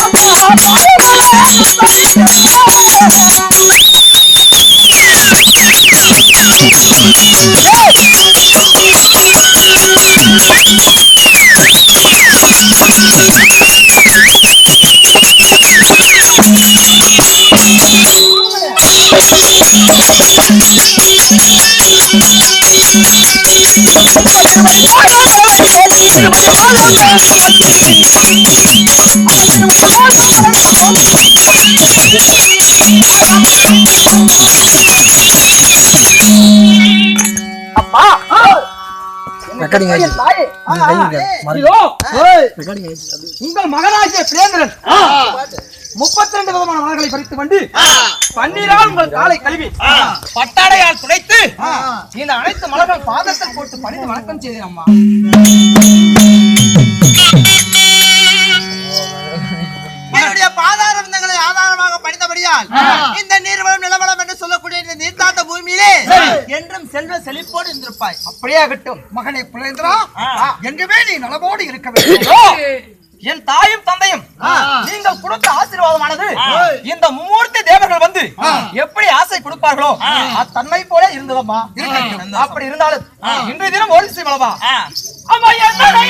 அப்பா ரெக்கார்டிங் உங்கள் மகனாகிய பிரேந்திரன் முப்பத்தி ரெண்டு விதமான மலர்களை பறித்து வந்து பன்னீரால் உங்கள் காலை கழுவி. பட்டாடையால் துடைத்து. இந்த அனைத்து மலர்கள் பாதத்தில் போட்டு பணிந்து வணக்கம் செய்தேன் அம்மா என்னுடைய பாதார விந்தங்களை ஆதாரமாக படித்தபடியால் இந்த நீர்வளம் நிலவளம் நீர்த்தாத்த பூமியிலே என்றும் செல்வ செழிப்போடு இருந்திருப்பாய். அப்படியே ஆகட்டும் மகனே புலேந்திரா. என்றுமே நீ நலமோடு இருக்க வேண்டும். என் தாயும் தந்தையும் நீங்கள் கொடுத்த ஆசீர்வாதமானது இந்த மும்மூர்த்தி தேவர்கள் வந்து எப்படி ஆசை கொடுப்பார்களோ அத்தன்மை போல இருந்ததம்மா அப்படி இருந்தாலும் இன்றைய தினம் ஒரு செய்வலமா அம்மா என்னை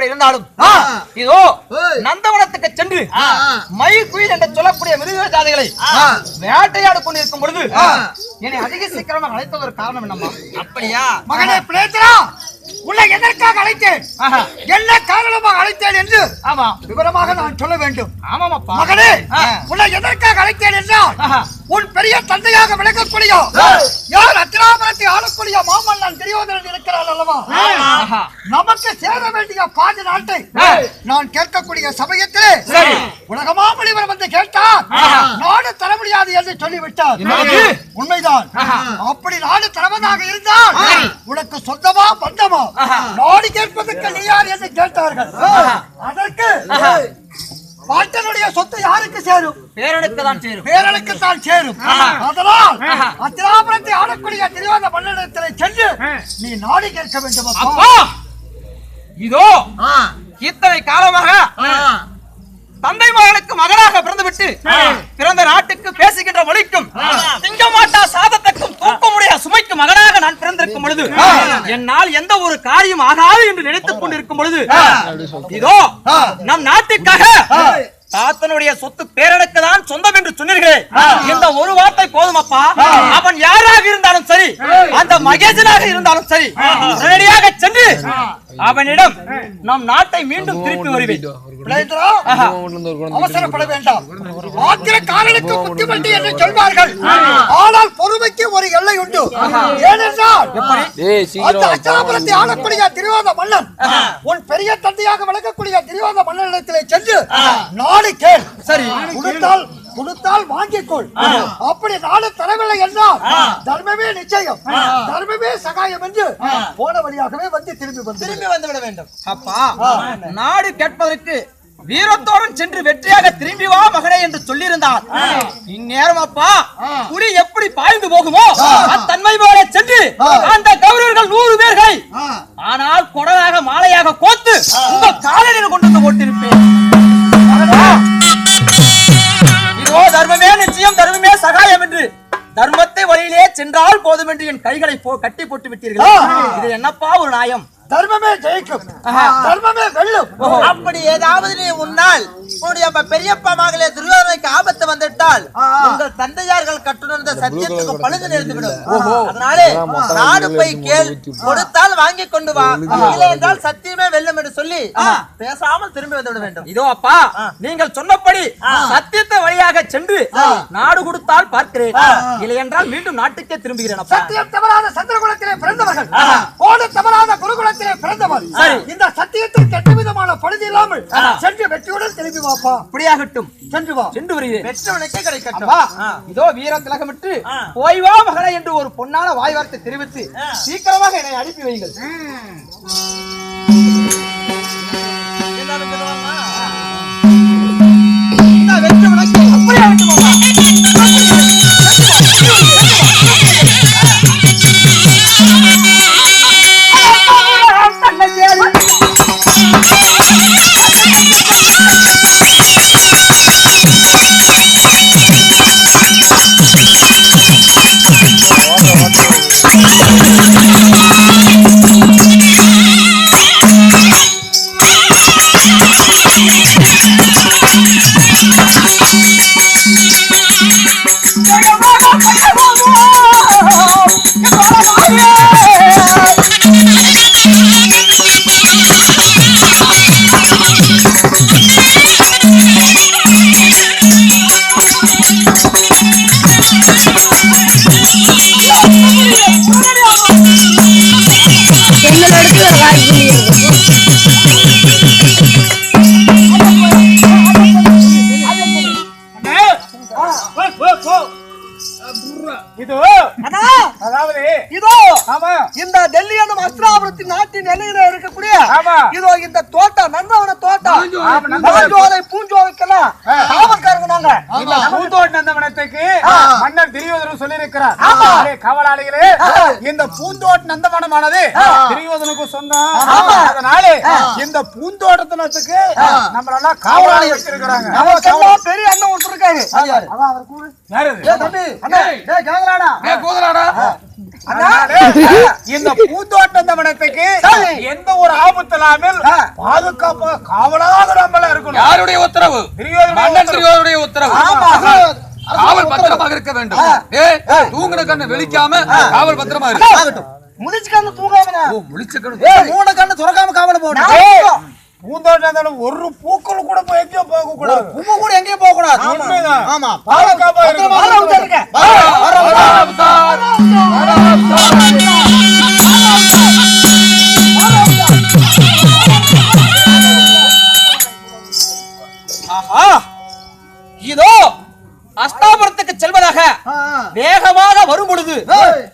அப்படி இருந்தாலும். இதோ நந்தவனத்துக்கு சென்று மயில் குயில் என்று சொல்லக்கூடிய மிருக ஜாதிகளை வேட்டையாடு கொண்டிருக்கும் பொழுது என்னை அதிக சீக்கிரமாக அழைத்ததற்கு காரணம் என்னம்மா? அப்படியா? மகனே புலேந்திரா உன்னை எதற்காக அழைத்தேன். என்ன காரணமாக அழைத்தேன் என்று ஆமா விவரமாக நான் சொல்ல வேண்டும் ஆமாமாப்பா மகனே. உன்னை எதற்காக அழைத்தேன் என்றால். உன் பெரிய தந்தையாக விளங்கக்கூடிய யார் அத்திராபுரத்தை ஆளக்கூடிய மாமல்லன் துரியோதனன் இருக்கிறார் அல்லவா. நமக்கு சேர வேண்டிய பாதி நாட்டை. நான் கேட்கக்கூடிய சமயத்திலே சரி. உலகமாமணிவர் வந்து கேட்டார். நாடு தர முடியாது என்று சொல்லிவிட்டார்? உண்மைதான். அப்படி நாடு தருவதாக இருந்தால். உனக்கு சொந்தமா பந்தமா. நாடு கேட்பதற்கு நீ யார் என்று கேட்டார்கள். அதற்கு பாட்டனுடைய சொத்து யாருக்கு சேரும்? பேரனுக்கு தான் சேரும். பேரனுக்கு தான் சேரும். அதனால். அத்திராபுரத்தை ஆளக்கூடிய திரிவாத மன்னனிடத்தில் சென்று நீ நாடு கேட்க வேண்டும் இதோ இத்தனை காலமாக தந்தை மகனுக்கு மகனாக பிறந்துவிட்டு பிறந்த நாட்டுக்கு பேசுகின்ற மொழிக்கும் திங்கமாட்டா சாதத்துக்கும் தூக்கமுடைய சுமைக்கு மகனாக நான் பிறந்திருக்கும் பொழுது என்னால் எந்த ஒரு காரியம் ஆகாது என்று நினைத்துக் கொண்டிருக்கும் பொழுது இதோ நம் நாட்டுக்காக தாத்தனுடைய சொத்து பேரனுக்கு தான் சொந்தம் என்று சொன்னீர்களே. இந்த ஒரு வார்த்தை போதும் அப்பா அவன் யாராக இருந்தாலும் சரி அந்த மகேசனாக இருந்தாலும் சரி உடனடியாக சென்று அவனிடம் நம் நாட்டை மீண்டும் திருப்பி வருவேன். அவசரப்பட வேண்டாம். ஆத்திர காரனுக்கு புத்திமட்டி என்று சொல்வார்கள். ஆனால் பொறுமைக்கு ஒரு எல்லை உண்டு. ஏனென்றால் அந்த அச்சலாபுரத்தை ஆளக்கூடிய திரிவாத மன்னன் உன் பெரிய தந்தையாக விளக்கக்கூடிய திரிவாத மன்னனிடத்திலே சென்று நாடு கேள். சரி. கொடுத்தால் கொடுத்தால் வாங்கிக்கொள். அப்படி நாடு தரவில்லை என்றால் தர்மமே நிச்சயம். தர்மமே சகாயம் என்று போன வழியாகவே வந்து திரும்பி வந்து திரும்பி வந்து விட வேண்டும். அப்பா நாடு கேட்பதற்கு வீரத்தோடும் சென்று வெற்றியாக திரும்பி வா மகனே என்று சொல்லியிருந்தார். இந்நேரம் அப்பா புலி எப்படி பாய்ந்து போகுமோ அத்தன்மை போல சென்று அந்த கௌரவர்கள் நூறு பேர்களை ஆனால் கொடலாக மாலையாக கோத்து உங்கள் காலடியில் கொண்டு வந்து போட்டிருப்பேன். இதோ தர்மமே நிச்சயம் தர்மமே சகாயம் என்று தர்மத்தை வழியிலே சென்றால் போதும் என்று என் கைகளை கட்டி போட்டு விட்டீர்கள் இது என்னப்பா ஒரு நியாயம்? தர்மமே ஜெயிக்கும். தர்மமே வெல்லும். அப்படி ஏதாவது நீ உன்னால் உன்னுடைய அப்ப பெரியப்பா மகளே துரியோதனைக்கு ஆபத்து வந்துவிட்டால் உங்கள் தந்தையார்கள் கட்டுணர்ந்த சத்தியத்துக்கு பழுது நேர்ந்துவிடும் அதனாலே நாடு போய் கேள் கொடுத்தால் வாங்கி கொண்டு வா. இல்லை என்றால் சத்தியமே வெல்லும் என்று சொல்லி பேசாமல் திரும்பி வந்து விட வேண்டும். இதோ அப்பா நீங்கள் சொன்னபடி சத்தியத்தை வழியாக சென்று நாடு கொடுத்தால் பார்க்கிறேன். இல்லை என்றால் மீண்டும் நாட்டுக்கே திரும்புகிறேன் அப்பா. சத்தியம் தவறாத சந்திரகுலத்திலே பிறந்தவர்கள். கோடு தவறாத குருகுலத்திலே பிறந்தவர். இந்த சத்தியத்தில் கெட்ட விதமான பழுது இல்லாமல் சென்று வெற்றியுடன் திரும்பி வாப்பா. அப்படியாகட்டும் சென்று வா. சென்று வருகிறேன். பெற்றவனுக்கே கிடைக்கட்டும். இதோ வீர திலகமிட்டு போய் வா மகளே என்று ஒரு பொன்னான வாய் வார்த்தை தெரிவித்து சீக்கிரமாக என்னை அனுப்பி வையுங்கள். இந்த பூந்தோட்டத்தினத்துக்கு நம்மளெல்லாம் காவலாளி வச்சிருக்கிறாங்க. நமக்கெல்லாம் பெரிய அண்ணன் ஒருத்தர் இருக்காரு அதான் அவர் கூடு யாரு இது? ஏய் தம்பி அண்ணா டேய் கேங்கலாடா அதனாலே இந்த பூந்தோட்ட நந்தவனத்துக்கு எந்த ஒரு ஆபத்து இல்லாமல் பாதுகாப்பாக காவலாக நம்மள இருக்கணும். யாருடைய உத்தரவு? மன்னன் உத்தரவு. ஆமா காவல் பத்திரமாக இருக்க வேண்டும். ஏ தூங்குன கண்ணு வெளிக்காம காவல் பத்திரமா இருக்கு முடிச்சுக்காந்து தூங்காம ஓ, முழிச்ச கண்ணு மூணு கண்ணு துறக்காம காவல போடணும் பூந்தோட்ட நந்தவனம் ஒரு பூக்கள் கூட போய் எங்கேயும் போக கூடாது உங்க கூட எங்கேயும் போக கூடாது. ஆமா பாதுகாப்பா இதோ அஸ்தாபுரத்துக்கு செல்வதாக வேகமாக வரும் பொழுது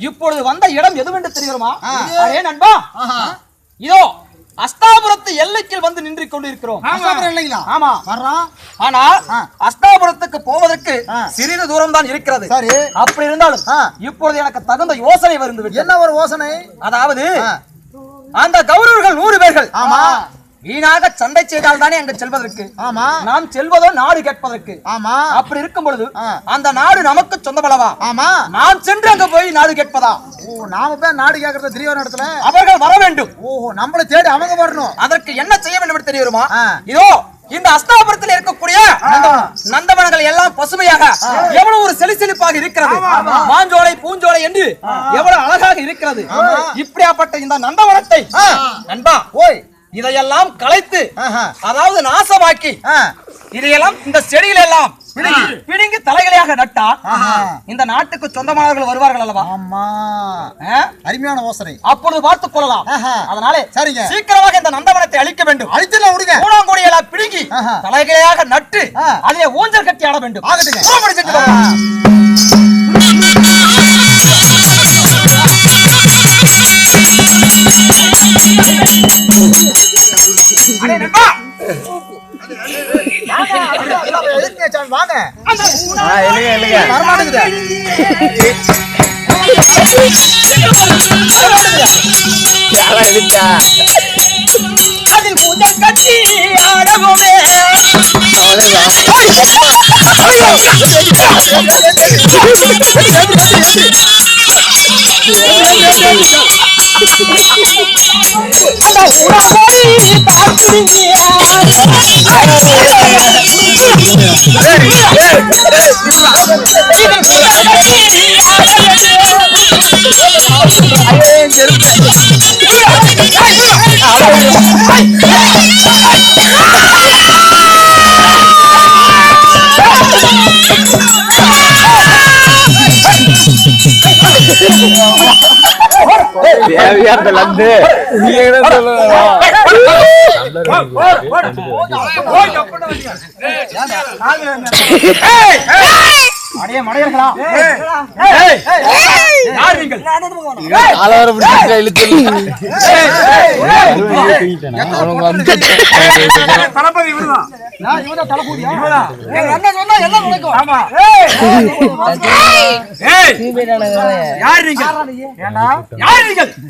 இப்பொழுது வந்த இடம் எதுவென்று தெரியுமா அரே நண்பா. இதோ அஸ்தாபுரத்து எல்லைக்கில் வந்து நின்று கொண்டிருக்கிறோம்? ஆமா. வர்றான் ஆனால் அஸ்தாபுரத்துக்கு போவதற்கு சிறிது தூரம் தான் இருக்கிறது. சரி. அப்படி இருந்தாலும் இப்பொழுது எனக்கு தகுந்த யோசனை வந்து விட்டது. என்ன ஒரு யோசனை? அதாவது அந்த கௌரவர்கள் நூறு பேர்கள் ஆமா. வீணாக சண்டை செய்தால் தானே அங்கு செல்வதற்கு? ஆமா. நாம் செல்வதோ நாடு கேட்பதற்கு? ஆமா. அப்படி இருக்கும் பொழுது அந்த நாடு நமக்கு சொந்தமளவா ஆமா. நாம் சென்று அங்க போய் நாடு கேட்பதா? ஓ நாம போய் நாடு கேக்குறது திரியோன இடத்துல அவர்கள் வர வேண்டும். ஓஹோ நம்மள தேடி அவங்க வரணும். அதற்கு என்ன செய்ய வேண்டும் என்று தெரியுமா. இதோ இந்த அஸ்தாபுரத்தில் இருக்கக்கூடிய நந்தவனங்கள் எல்லாம் பசுமையாக எவ்வளவு ஒரு செழிசெழிப்பாக இருக்கிறது. மாஞ்சோலை பூஞ்சோலை என்று எவ்வளவு அழகாக இருக்கிறது. இப்படியாப்பட்ட இந்த நந்தவனத்தை நண்பா ஓய் இதையெல்லாம் கலைத்து. அதாவது நாசமாக்கி. இதையெல்லாம் இந்த செடிகள் எல்லாம் பிடுங்கி தலைகளையாக நட்டா இந்த நாட்டுக்கு சொந்தமானவர்கள் வருவார்கள் அல்லவா ஆமா? அருமையான யோசனை அப்பொழுது பார்த்துக் கொள்ளலாம். அதனாலே சரிங்க. சீக்கிரமாக இந்த நந்தவனத்தை அழிக்க வேண்டும் அழிச்சிடலாம் விடுங்க மூணாங்குடியெல்லாம் பிடுங்கி. தலைகளையாக நட்டு. அதிலே ஊஞ்சல் கட்டி ஆட வேண்டும் ஆகட்டுங்க. புறப்படு சென்று வருவோம். அடே நண்பா, எதுக்குங்க சாமி, வாங்க இல்லைங்க லந்து நீங்க என்ன சொல்லலாம் அடே மடையர்களா யார் நீங்கள் ஆளவர பிடிச்சிருக்கா இழுத்து அவனுக்கு வந்து தளபதி இவருதான்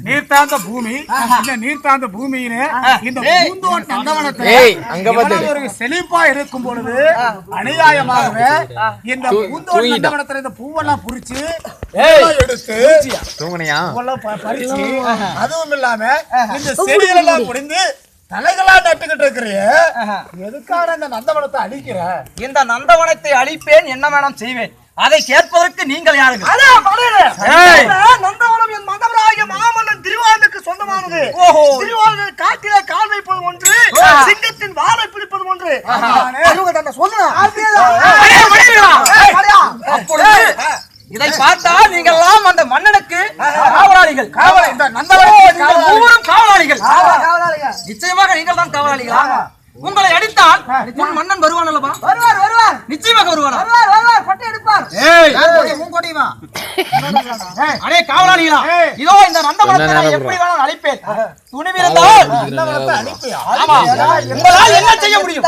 நீர்த்தாந்த பூமி இந்த நீர்த்தாந்த பூமியிலே இந்த பூந்தோட்ட நந்தவனத்தை ஏய் அங்க பாத்து. இவ்வளவு ஒரு செழிப்பா இருக்கும் பொழுது அநியாயமாகவே இந்த பூந்தோட்ட தூங்கிட்டான். நந்தவனத்துல இந்த பூவெல்லாம் புரிச்சு எடுத்து தூங்குனியா? அதுவும் இல்லாம இந்த செடிகள் எல்லாம் முடிந்து தலைகளா நட்டுக்கிட்டு இருக்கிறிய. எதுக்காக இந்த நந்தவனத்தை அழிக்கிற? இந்த நந்தவனத்தை அழிப்பேன் என்ன வேணாம் செய்வேன். அதை கேட்பதற்கு நீங்கள் யாருங்க நந்தவனம் என் மகவராகிய மாமன்னன் திருவாரூருக்கு சொந்தமானது. ஓஹோ. திருவாரூர் காட்டிலே கால் வைப்பது ஒன்று சிங்கத்தின் வாழை பிடிப்பது ஒன்று. சொல்லுங்க! அப்பொழுது இதை பார்த்தா நீங்கள் எல்லாம் அந்த மன்னனுக்கு காவலாளிகள். மூவரும் காவலாளிகள். நிச்சயமாக நீங்கள் தான் காவலாளிகளா உங்களை அடித்தால் உன் மன்னன் வருவான் அல்லவா? வருவார் வருவார். நிச்சயமாக வருவானா? வருவார் வருவார். அடே காவலாளிகளா இதோ இந்த நந்தவனத்தை நான் எப்படி வேணாலும் அழிப்பேன் துணிவிருந்தால் உங்களால் என்ன செய்ய முடியும்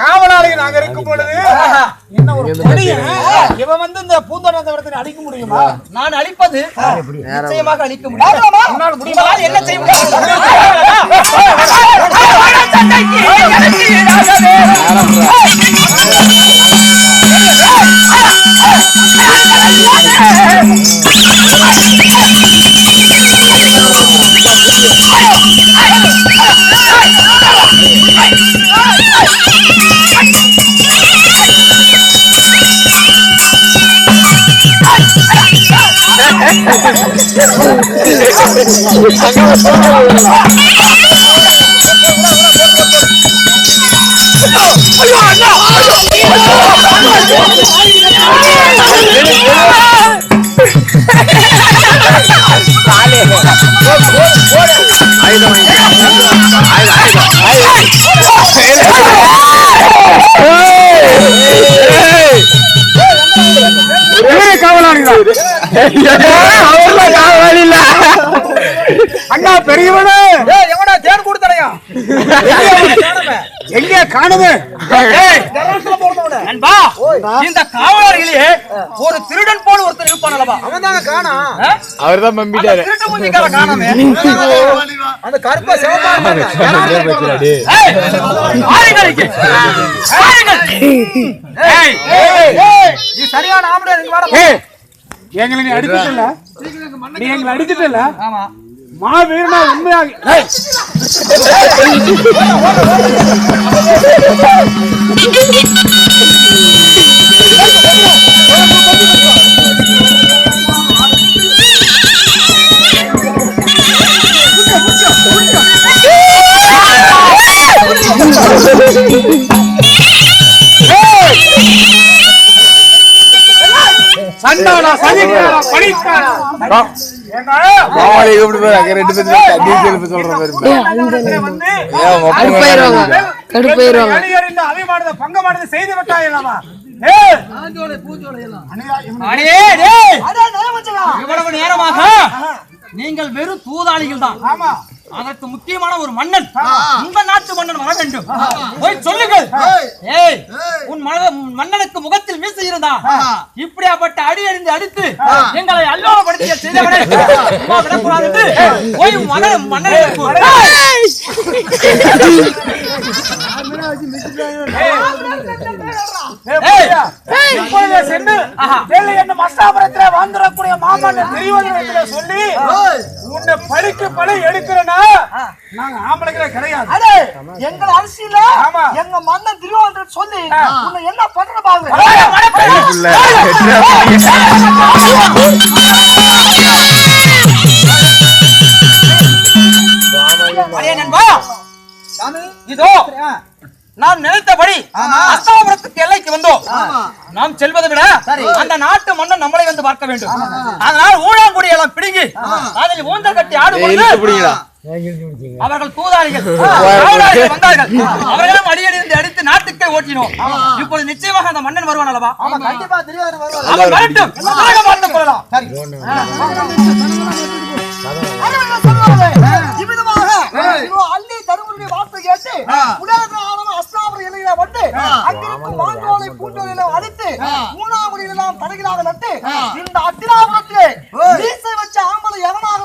காவலாளிகள் நாங்க இருக்கும் பொழுது என்ன ஒரு இவன் வந்து இந்த பூந்தோட்ட நந்தவனத்தை அழிக்க முடியுமா நான் அழிப்பது நிச்சயமாக அழிக்க முடியும் உன்னால் முடியுமா உங்களால் என்ன செய்ய அண்ணா பெரியவனே எவனா தேன் கொடுத்தடையா? எங்க காணுது? நண்பா இந்த காவலர்களே ஒரு திருடன் போல ஒருத்தர் இருப்பான் அல்லவா அவன் காணா. ஆ? அவர் தான் மம்பிட்டாரு. அந்த திருட்டு மூஞ்சிக்கார காணாமே. அந்த கருப்பா இங்கே. ஏய், நீ சரியான ஆம்பளை நீங்க வாட எங்களை நீ அடிச்சிட்டல? நீ எங்களை அடிச்சிட்டல? ஆமா. மாவீரனா உண்மையாக ஏய், சண்டானா சனிக்காரா பணிக்காரா மாமாளி கூப்பிட்டு ரெண்டு பேரும் செல்ப்பு சொல்ற மாதிரி கடுப்பாயிருவாங்க பங்கமானது செய்து. இவ்வளவு நேரமாக நீங்கள் வெறும் தூதாளிகள் தான். ஆமா. அதற்கு முக்கியமான ஒரு மன்னன். உங்க நாட்டு மன்னன் வர வேண்டும். போய் சொல்லுங்கள். ஏய். உன் மன- உன் மன்னனுக்கு முகத்தில் மீசை இருந்தா இப்படியாப்பட்ட அடி அடிந்து அடித்து எங்களை அல்லோலப்படுத்திய விடக்கூடாது என்று போய் மன்னனை கூறு. ஏய், இப்பொழுதே சென்று வேலை என்ன மஸ்தாபுரத்திலே வாழ்ந்துடக்கூடிய மாமன் தெரிவதிடத்திலே சொல்லி உன்னை பழிக்கு பழி எடுக்கிறேன்னா நாங்க ஆம்பளைங்களே கிடையாது அடே, எங்க அரசியல ஆமா. எங்க மன்னன் திருவாரூர் சொல்லி உன்னை என்ன பண்ற பாரு கைக்குள்ள எத்தனை அடே நண்பா இதோ நாம் நினைத்தபடி அஸ்தாபுரத்துக்கு எல்லைக்கு வந்தோம் நாம் செல்வதை விட அந்த நாட்டு மன்னன் நம்மளை வந்து பார்க்க வேண்டும் அதனால் ஊழாங்குடி எல்லாம் பிடுங்கி அதில் ஊந்தல் கட்டி ஆடும் அவர்கள் வந்தார்கள். அவர்களும் அடியடிந்து அடித்து நாட்டுக்கே ஓட்டினோம். இப்பொழுது நிச்சயமாக அந்த மன்னன் வருவான். அல்லவா அவன் வரட்டும். பார்த்துக் கொள்ளலாம். இவ்விதமாக அள்ளி தருமனுடைய வார்த்தை கேட்டு உலக அஸ்தாபுர வந்து அங்கிருக்கும் பூஞ்சோலையில அடித்து மூணாமுடியில் எல்லாம் தடைகளாக நட்டு இந்த அத்திராபுரத்திலே மீசை வச்ச ஆம்பளை எவனாக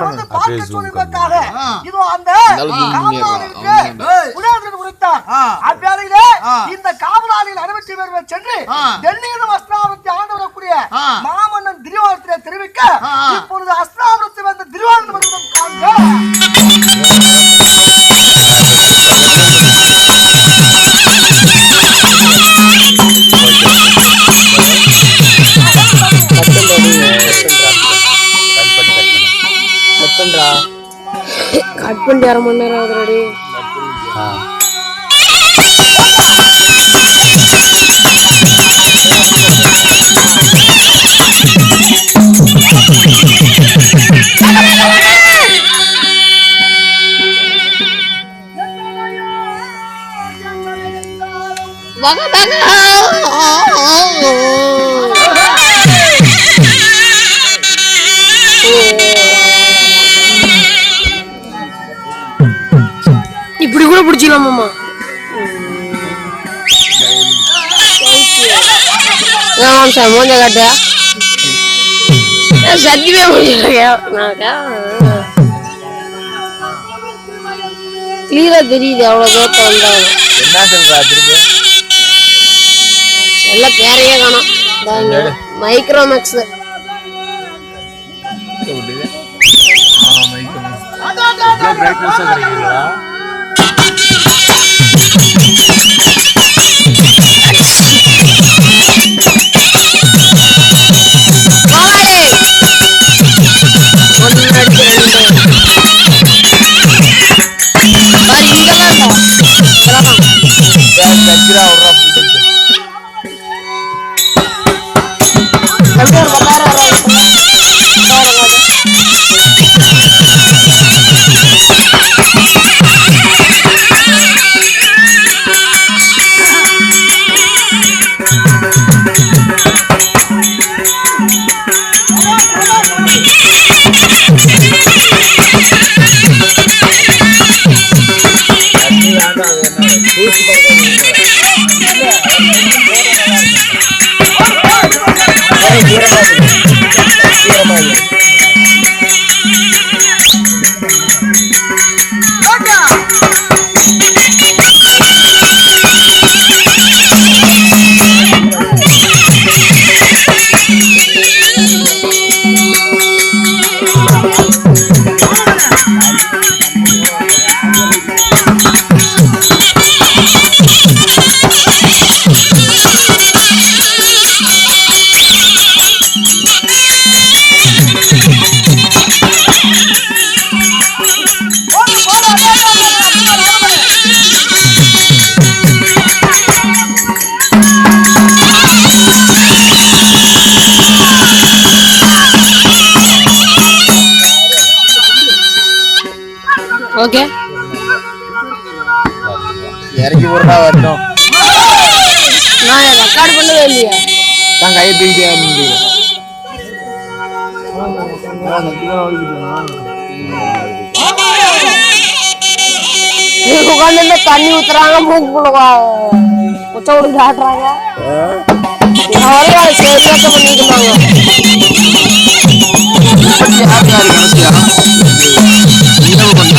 வந்து பார்க்க சொல்லுவதற்காக இதோ அந்த உரைத்தார் அவ்வேளையிலே இந்த காவலாளிகள் அறுபத்தி பேர் சென்று டெல்லியிலும் அஸ்தாபுரத்தை ஆண்டு வரக்கூடிய மாமன்னன் திருவாரூரத்திலே தெரிவிக்க இப்பொழுது அஸ்தாபுரத்தில் வந்த திருவாரூர் வருவதும் காண்க. கட் அரை மணி நேரம் ஆகுதுடி வக வக. இப்படி கூட ஆமாம் சார் மூஞ்ச காட்டு சத்தியமே முடியல கிளியரா தெரியுது அவ்வளவு தூரத்தை வந்தாங்க என்ன சொல்றா திருப்பி பேரையே காணும் மைக்ரோமேக்ஸ் பிரைட்னஸ் играл Раф. ಕಾಯಲ್ಲ ಕಡ್ಬಲು ಎಲ್ಲಿಯ ನಂಗೆ ಐದು ಇದೆ ಮುಂದೆ ಹೋಗಣ್ಣಿಂದ ತಣ್ಣಿ ಉತ್ತರಾಗ ಹೋಗ್ಬಿಡುವ ಹುಚ್ಚ ಹುಡುಗ ಆಟ್ರಾಗ ಅವರೆಲ್ಲ ಸೇರ್ಲಕ್ಕ ಬಂದಿದ್ದು ನಾವು ಬಂದ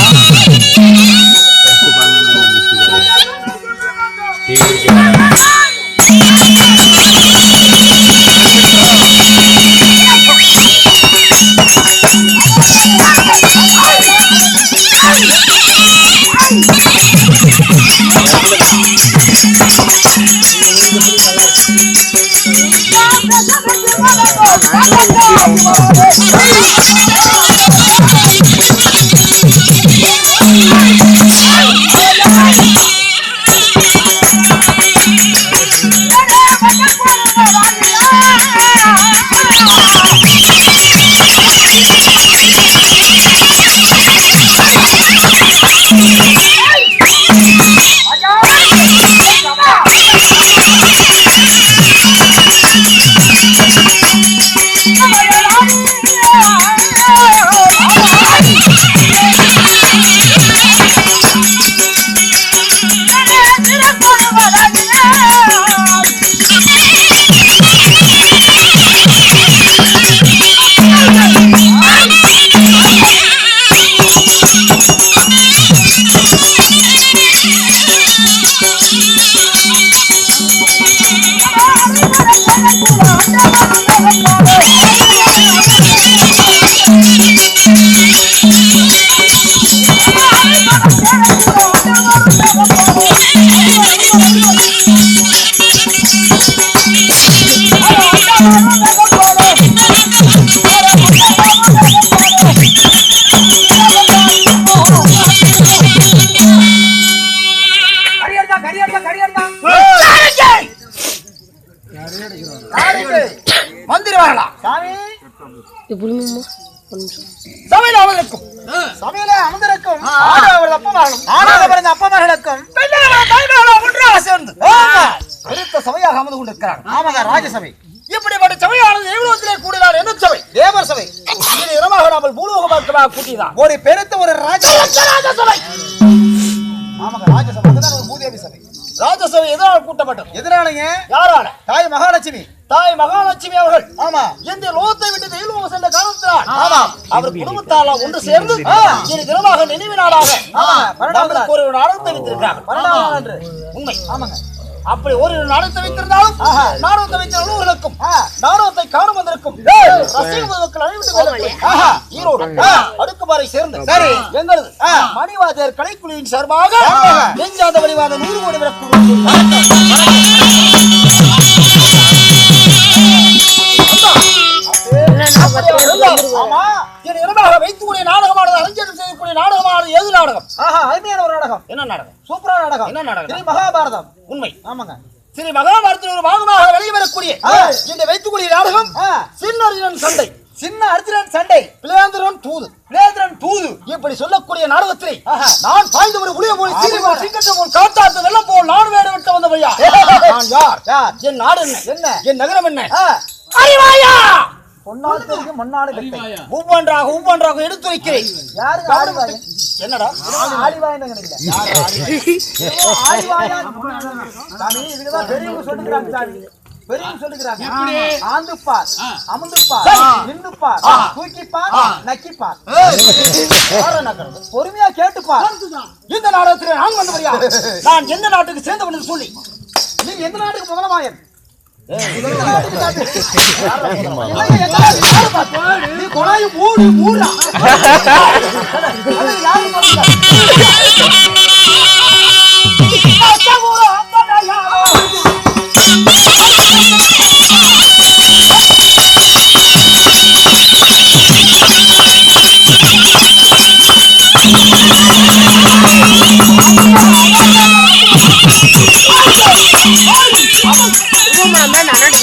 やったー! ஆமாங்க ராஜசபை. இப்படிப்பட்ட சபையானது எவ்வளவு கூடினார் என்ன சபை? தேவர் சபை. இது இரமாக நாமல் பூலோக மக்களாக கூட்டியதான் ஒரு பெருத்த ஒரு ராஜ ராஜசபை ஆமாங்க ராஜசபை. அதுதான் ஒரு பூதேவி சபை. ராஜசபை எதனால் கூட்டப்பட்டது? எதனாலங்க? யாரால? தாய் மகாலட்சுமி. தாய் மகாலட்சுமி அவர்கள். ஆமா. இந்த லோகத்தை விட்டு தெய்வம் சென்ற காலத்தினால் ஆமா. அவர் குடும்பத்தால ஒன்று சேர்ந்து தினமாக நினைவு நாளாக ஒரு நாடகத்தை வைத்திருக்கிறாங்க உண்மை ஆமாங்க. அப்படி ஒரு நாடகத்தை வைத்திருந்தாலும் நாடகத்தை வைத்த அலுவலர்களுக்கும் நாடகத்தை காணும் வந்திருக்கும். ரசிக மக்கள் அனைவரும் வெல்லக்கூடிய ஈரோடு அடுக்குமாறை சேர்ந்து சரி. எங்களது மணிவாதியர் கலைக்குழுவின் சார்பாக நெஞ்சாத வழிவாத நூறு கோடி விளக்கு ஆமா. என் இரண்டாக வைத்துக்கூடிய நாடகமானது அரங்கேற்றம் செய்யக்கூடிய நாடகமானது எது நாடகம்? ஆஹா அருமையான நாடகம். என்ன நாடகம்? சூப்பரான நாடகம். என்ன நாடகம் ஸ்ரீ மகாபாரதம். உண்மை. ஆமாங்க. ஸ்ரீ மகாபாரதத்தில் ஒரு பாகமாக வெளிவரக்கூடிய இந்த வைத்துக்கூடிய நாடகம் சின்ன அர்ஜுனன் சண்டை. சின்ன அர்ஜுனன் சண்டை. பிளேந்திரன் தூது. பிளேந்திரன் தூது. இப்படி சொல்லக்கூடிய நாடகத்திலே நான் பாய்ந்து ஒரு புளிய போல் சீரி போல் சிங்கத்தை போல் காட்டாத்து வெள்ளம் போல் நான் வேட விட்டு வந்த பையா? நான் யார்? என் நாடு என்ன? என்ன? என் நகரம் என்ன? அறிவாயா? பொன்னாடு தெரியும் மண்ணாடு ஒவ்வொன்றாக ஒவ்வொன்றாக எடுத்து வைக்கிறேன் என்னடா? பெரியவங்க சொல்லுகிறாங்க சாமி. பெரியவங்க சொல்லுகிறாங்க. ஆந்துப்பார் அமர்ந்துப்பார் நின்னுப்பார் தூக்கிப்பார் நக்கிப்பார். பொறுமையா கேட்டுப்பார். இந்த நாடகத்தில் நான் வந்தபடியா? நான் எந்த நாட்டுக்கு சேர்ந்தவன் சொல்லி. நீ எந்த நாட்டுக்கு முதலமாயன் நீ கொடாயும் மூடு மூடா யாரு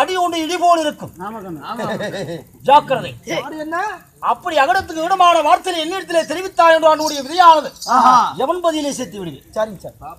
அடி ஒன்று இடி போல் இருக்கும். ஜாக்கிரதை. அப்படி அகடத்துக்கு விடமான வார்த்தையை என்னிடத்திலே தெரிவித்தாய் என்று அவனுடைய விதையானது. எவன் பதிலே சேர்த்து விடுவேன்? சரிங்க சார்.